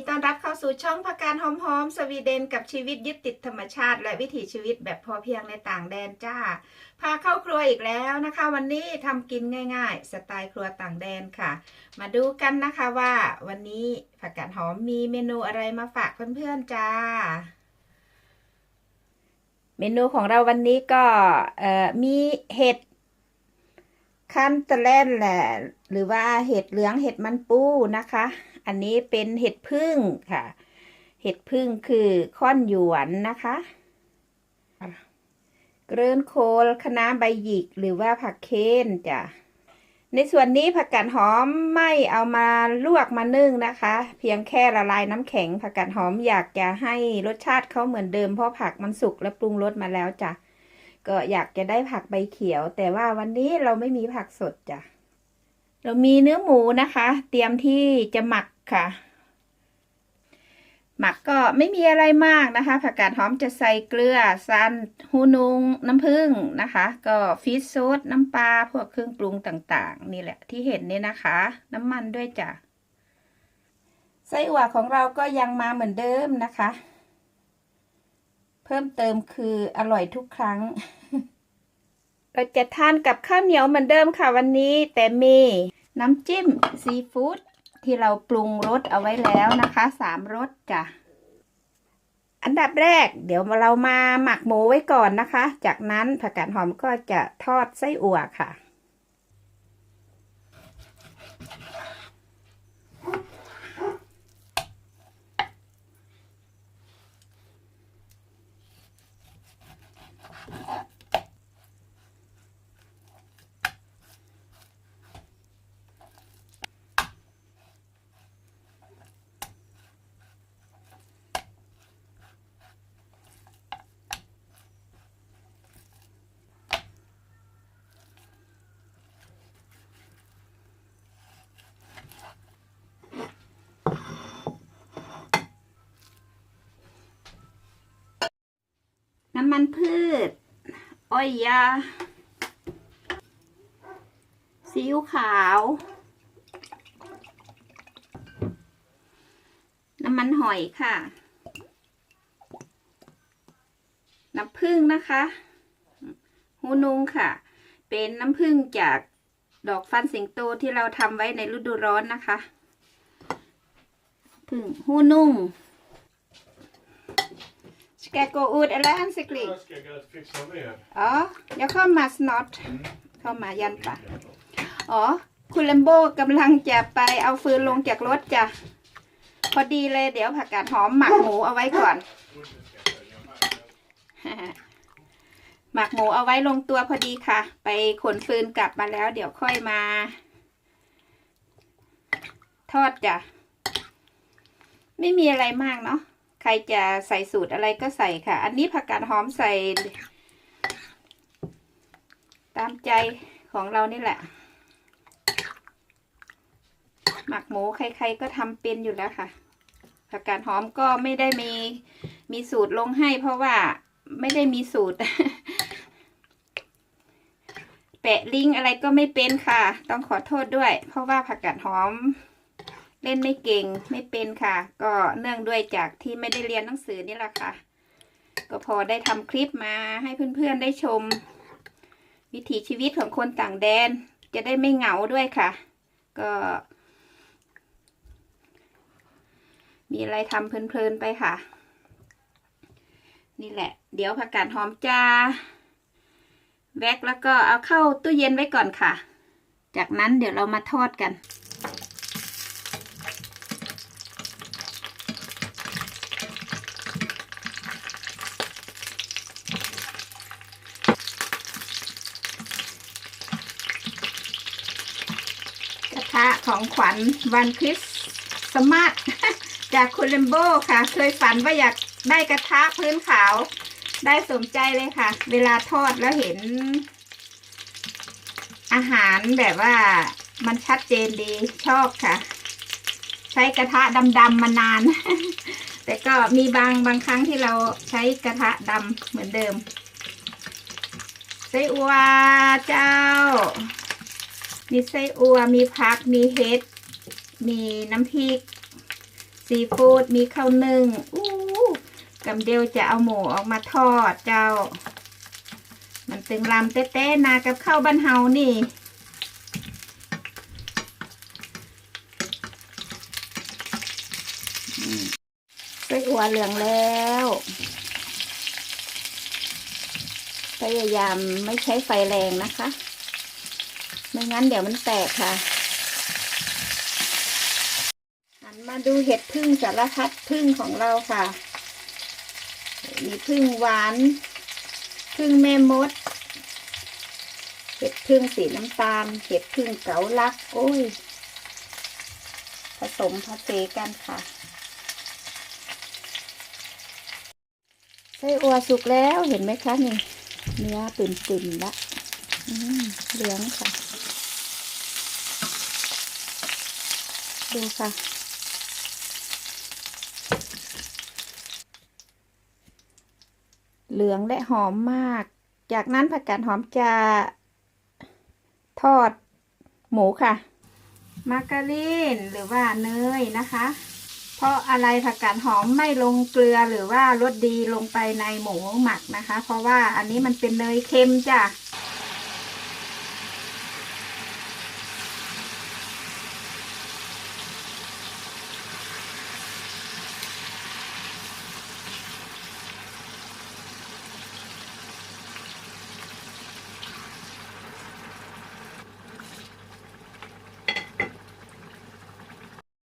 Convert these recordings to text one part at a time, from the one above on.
ดีต้อนรับเข้าสู่ช่องพักการหอมหอมๆสวีเดนกับชีวิตยึดติดธรรมชาติ และวิถีชีวิตแบบพอเพียงในต่างแดนจ้า พาเข้าครัวอีกแล้วนะคะ วันนี้ทำกินง่ายๆ สไตล์ครัวต่างแดนค่ะ มาดูกันนะคะว่าวันนี้ผักกาดหอมมีเมนูอะไรมาฝากเพื่อนๆจ้า เมนูของเราวันนี้ก็มีเห็ดคันตะแลนแหละหรือว่าเห็ดเหลืองเห็ดมันปูนะคะ อันนี้เป็นเห็ดพึ่งค่ะ เห็ดพึ่งคือค้อนหยวนนะคะเกลือนโคลคะน้าใบหยิกหรือว่าผักเคนจ้ะในส่วนนี้ผักกาดหอมไม่เอามาลวกมานึ่งนะคะ เพียงแค่ละลายน้ำแข็ง ผักกาดหอมอยากจะให้รสชาติเขาเหมือนเดิมเพราะผักมันสุกและปรุงรสมาแล้วจ้ะก็อยากจะได้ผักใบเขียว แต่ว่าวันนี้เราไม่มีผักสดจ้ะ เรามีเนื้อหมูนะคะ เตรียมที่จะหมักค่ะ หมักก็ไม่มีอะไรมากนะคะผักกาดหอมจะใส่เกลือซันฮูนุงน้ำผึ้งนะคะ ก็ฟิชโซดน้ำปลาพวกเครื่องปรุงต่างๆ นี่แหละที่เห็นนี่นะคะ น้ำมันด้วยจ้ะไส้อั่วของเราก็ยังมาเหมือนเดิมนะคะ เพิ่มเติมคืออร่อยทุกครั้ง เราจะทานกับข้าวเหนียวเหมือนเดิมค่ะวันนี้ แต่มีน้ำจิ้มซีฟู้ดที่เราปรุงรสเอาไว้แล้วนะคะสามรสจ้ะอันดับแรก เดี๋ยวเรามาหมักหมูไว้ก่อนนะคะ จากนั้นผักกาดหอมก็จะทอดไส้อั่วค่ะ น้ำมันพืช อ้อยยาซีอิ๊วขาว น้ำมันหอยค่ะ น้ำผึ้งนะคะฮูนุงค่ะ เป็นน้ำผึ้งจากดอกฟันสิงโตที่เราทำไว้ในฤดูร้อนนะคะผึ้งฮูนุ่ง Ska jag gå ut eller ansiktslig? Jag ska gå och fixa med. Ja, jag kommer snart. เข้ามายันปะอ๋อคุณเลมโบกำลังจะไปเอาฟืนลงจากรถจ้ะ พอดีเลยเดี๋ยวผักกาดหอมหมักหมูเอาไว้ก่อน หมักหมูเอาไว้ลงตัวพอดีค่ะ ไปขนฟืนกลับมาแล้ว เดี๋ยวค่อยมา ทอดจ้ะ ไม่มีอะไรมากเนาะ ใครจะใส่สูตรอะไรก็ใส่ค่ะ อันนี้ผักกาดหอมใส่ ตามใจของเรานี่แหละ หมักหมูใครๆก็ทำเป็นอยู่แล้วค่ะ ผักกาดหอมก็ไม่ได้มีมีสูตรลงให้เพราะว่าไม่ได้มีสูตร แปะลิงก์อะไรก็ไม่เป็นค่ะ ต้องขอโทษด้วย เพราะว่าผักกาดหอม เล่นไม่เก่งไม่เป็นค่ะ ก็เนื่องด้วยจากที่ไม่ได้เรียนหนังสือนี่แหละค่ะ ก็พอได้ทำคลิปมาให้เพื่อนๆได้ชม วิถีชีวิตของคนต่างแดน จะได้ไม่เหงาด้วยค่ะ ก็ มีอะไรทำเพลินๆไปค่ะ นี่แหละ เดี๋ยวผักกาดหอมจะแวกแล้วก็เอาเข้าตู้เย็นไว้ก่อนค่ะ จากนั้นเดี๋ยวเรามาทอดกัน กระทะ ของขวัญวันคริสต์มาสจากคุณเลมโบค่ะ เคยฝันว่าอยากได้กระทะพื้นขาว ได้สมใจเลยค่ะ เวลาทอดแล้วเห็น อาหารแบบว่ามันชัดเจนดีชอบค่ะ ใช้กระทะดำๆมานาน แต่ก็มีบางบางครั้งที่เราใช้กระทะดำเหมือนเดิมไส้อัวเจ้า มีไส้อัว มีผัก มีเห็ด มีน้ำพริก ซีฟู้ด มีข้าวนึ่ง อู้กำเดียวจะเอาหมูออกมาทอดเจ้า มันตึงลำเต้ๆนากับข้าวบ้านเฮานี่ไส้อัวเหลืองแล้วพยายามไม่ใช้ไฟแรงนะคะ ไม่งั้นเดี๋ยวมันแตกค่ะ หันมาดูเห็ดพึ่งสารพัดพึ่งของเราค่ะ มีพึ่งหวาน พึ่งแม่มด เห็ดพึ่งสีน้ำตาล เห็ดพึ่งเก๋าลัก โอ้ย ผสมผสานกันค่ะไส้อัวสุกแล้วเห็นไหมคะนี่ เนื้อปิ่มๆละอืมเหลืองค่ะ ดูค่ะ เหลืองและหอมมาก จากนั้นผักกาดหอมจะทอดหมูค่ะ มาการีนหรือว่าเนยนะคะ เพราะอะไรผักกาดหอมไม่ลงเกลือหรือว่ารสดีลงไปในหมูหมักนะคะ เพราะว่าอันนี้มันเป็นเนยเค็มจ้ะ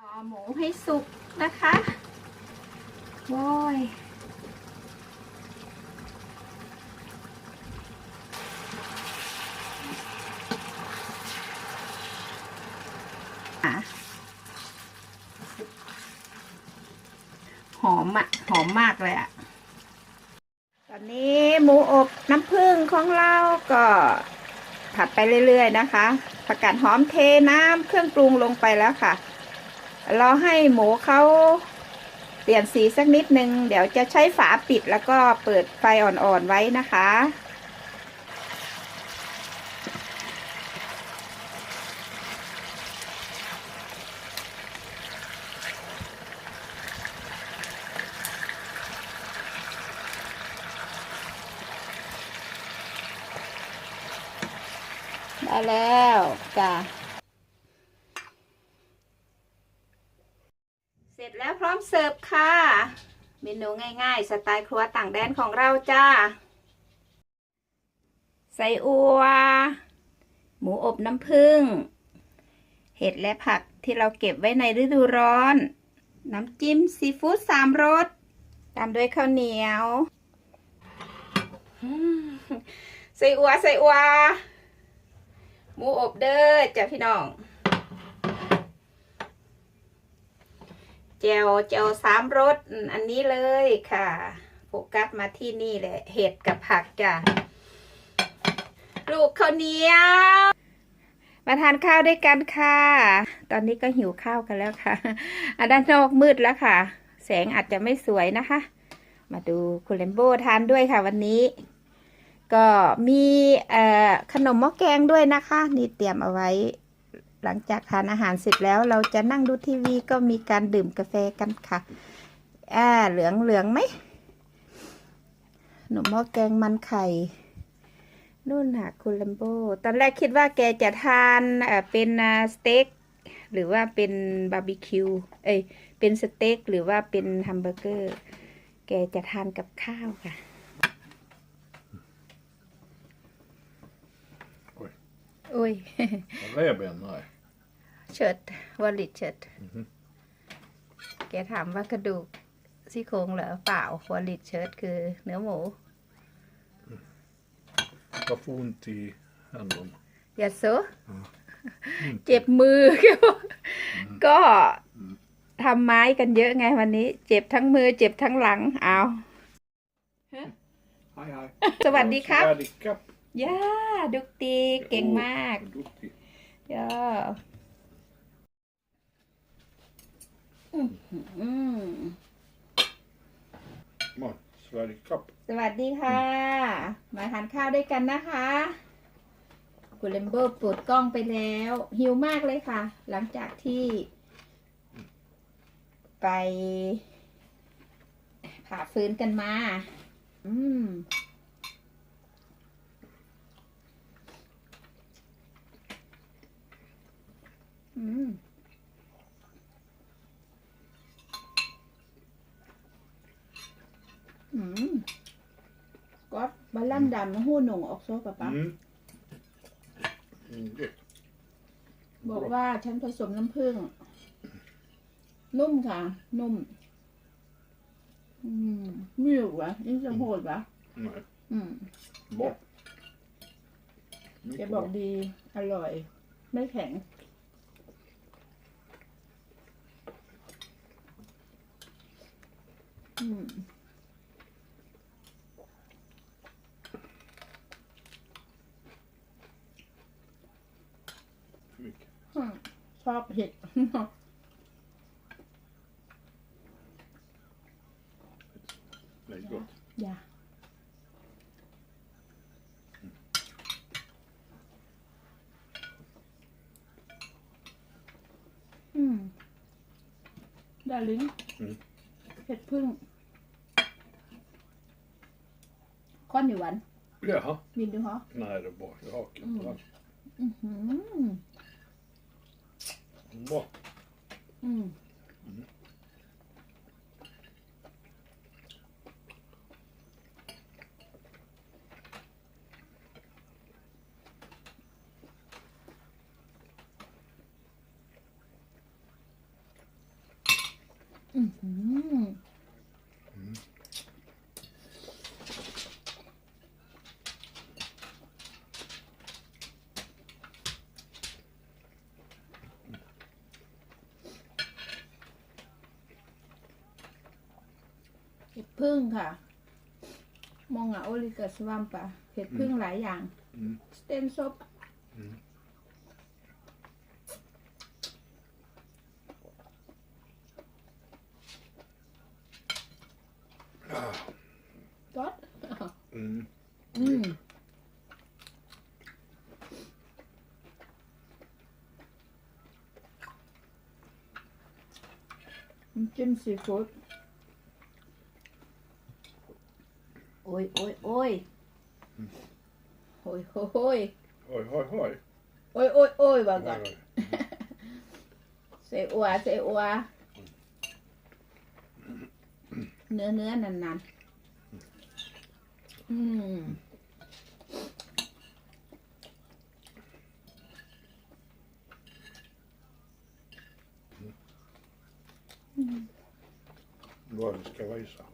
รอหมูให้สุกนะคะโว้ยอะหอม อมมากเลยอะตอนนี้หมูอบน้ำผึ้งของเราก็ผัดไปเรื่อยๆนะคะผักกาดหอมเทน้ำเครื่องปรุงลงไปแล้วค่ะรอให้หมูเขาเปลี่ยนสีสักนิดนึง เดี๋ยวจะใช้ฝาปิดแล้วก็เปิดไฟอ่อนๆไว้นะคะ ได้แล้วจ้ะเสร็จแล้วพร้อมเสิร์ฟค่ะ เมนูง่าย ๆ สไตล์ครัวต่างแดนของเราจ้า ใส่อัว หมูอบน้ำผึ้ง เห็ดและผักที่เราเก็บไว้ในฤดูร้อน น้ำจิ้มซีฟู้ดสามรส ตามด้วยข้าวเหนียวใส่อัวใส่อัว หมูอบเด้อจ้ะพี่น้องเจลเจลสามรสอันนี้เลยค่ะโฟกัสมาที่นี่แหละ เห็ดกับผักจ้ะลูกข้าวเหนียว มาทานข้าวด้วยกันค่ะ ตอนนี้ก็หิวข้าวกันแล้วค่ะอันด้านนอกมืดแล้วค่ะ แสงอาจจะไม่สวยนะคะ มาดูคุณเลมโบทานด้วยค่ะวันนี้ ก็มีขนมหม้อแกงด้วยนะคะ นี่เตรียมเอาไว้ หลังจากทานอาหารเสร็จแล้ว เราจะนั่งดูทีวีก็มีการดื่มกาแฟกันค่ะอ่าเหลืองเหลืองไหมขนมหม้อแกงมันไข่นู่นค่ะคุณลัมโบตอนแรกคิดว่าแกจะทานเป็นสเต็กหรือว่าเป็นบาร์บีคิวเอ้ยเป็นสเต็กหรือว่าเป็นแฮมเบอร์เกอร์ แกจะทานกับข้าวค่ะ โอ้ย revben nej. เชิดวอลลิตเชิดแกถามว่ากระดูกซี่โครงเหรอเปล่าวอลลิตเชิดคือเนื้อหมู Jag får ont i händerna. อย่าโซเจ็บมือ ก็ทำไม้กันเยอะไงวันนี้ เจ็บทั้งมือ เจ็บทั้งหลัง เอา Hej, hej. สวัสดีครับ Sverige ย่าดุกตีเก่งมาก Vad duktig. ย่าอืมอืม Man, Sverige Cup. สวัสดีค่ะ มาทานข้าวด้วยกันนะคะคุณเลมเบอร์ปวดกล้องไปแล้ว หิวมากเลยค่ะ หลังจากที่ ไปผ่าฟื้นกันมา อืม อืมอืมก็บาลันดำหูหนุ่งออกโซปะปะ Mm. Mm, det. บอกว่าฉันผสมน้ำผึ้งนุ่มค่ะ นุ่ม อืมไม่หรอกวะนี่จะโหดวะ Nej, อืม bra. แก Mycket บอก bra. ดี อร่อย ไม่แข็ง อืม Mycket. อืมชอบเห็ด Det är gott. อย่าอืม ดาลิงอืมเห็ดพึ่งก้อนอยู่หวัน Jaha. บินดูเหรอ Nej, det är bra. Jag hakar Mm. på allt. อือหือ Bra. อืม อือหือเห็ดพึ่งค่ะ มองอะโอลิกัสวัมปะเห็ดพึ่งหลายอย่าง Mm. สเตนซบ Mm. ก็ด Mm. อืมน้ำจิ้มซีฟู้ดโอ้ยโอ้ยโอ้ยโอ้ ยโอ้ยโอ้ย Oj, oj, oj. โอ้ยโอ้ยโอ้ยว่าก่อน oj, oj. เสอัวเสอัวเนื้อเนื้อนานๆ อืม Vad det ska visa.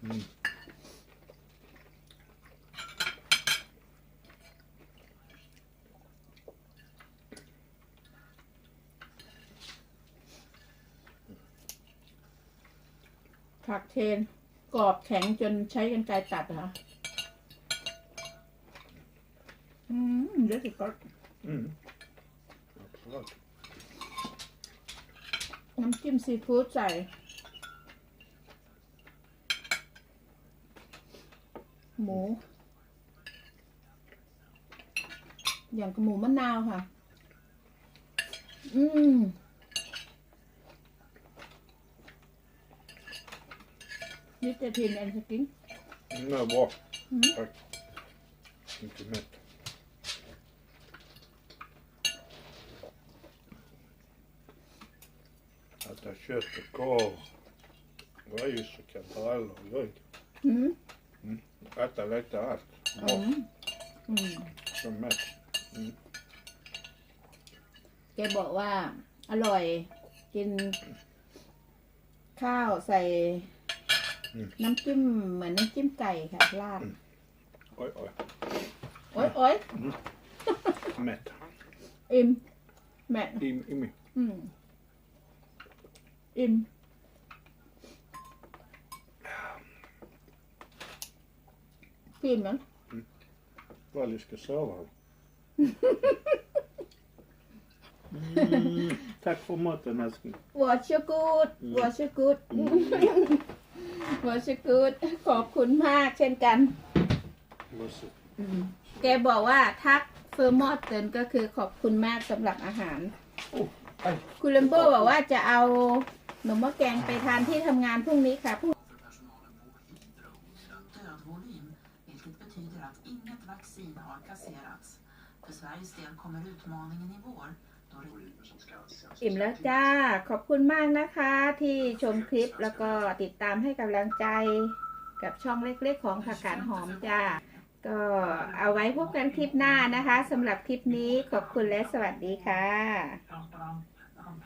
Mm. ผักเทนกรอบแข็งจนใช้กันไกรตัดเหรออืมเดี๋ยวสิก็ Mm. Absolut. น้ำจิ้มซีฟู้ดใส่ หมู อย่างกับหมูมะนาวค่ะ อืม นิตทินแอนสกิน Mm, det är bra. Mm. Tack. Mycket mätt. Äta kött och korv, ris och kantareller och gryt. อืม Äta lite allt. อื Bra. มอืม Så mätt. แกบอกว่าอร่อยกินข้าวใส่อืม น้ำจิ้มเหมือนน้ำจิ้มไก่ค่ะราด Oj, oj. โอ๊ยโอ๊ย Mätt. อิ่มแม่ Im, im. อืมอิ่มกินไหม Vad du ska serva. Mm, tack för maten älskling. วอช กูดวอชกูดขอบคุณมากเช่นกัน Musse. อืมแกบอกว่าทักเฟอร์มอตเตินก็คือขอบคุณมากสำหรับอาหาร Oh, hej. คุณเลมโบบอกว่าจะเอาหนมหม้อแกงไปทานที่ทำงานพรุ่งนี้ค่ะพรุ่ง död volym, vilket betyder att inget vaccin har kasserats. För Sveriges del kommer utmaningen i vår อิ่มแล้วจ้า ขอบคุณมากนะคะ ที่ชมคลิปแล้วก็ติดตามให้กำลังใจกับช่องเล็กๆของผักกาดหอมจ้า ก็เอาไว้พบกันคลิปหน้านะคะสำหรับคลิปนี้ขอบคุณและสวัสดีค่ะ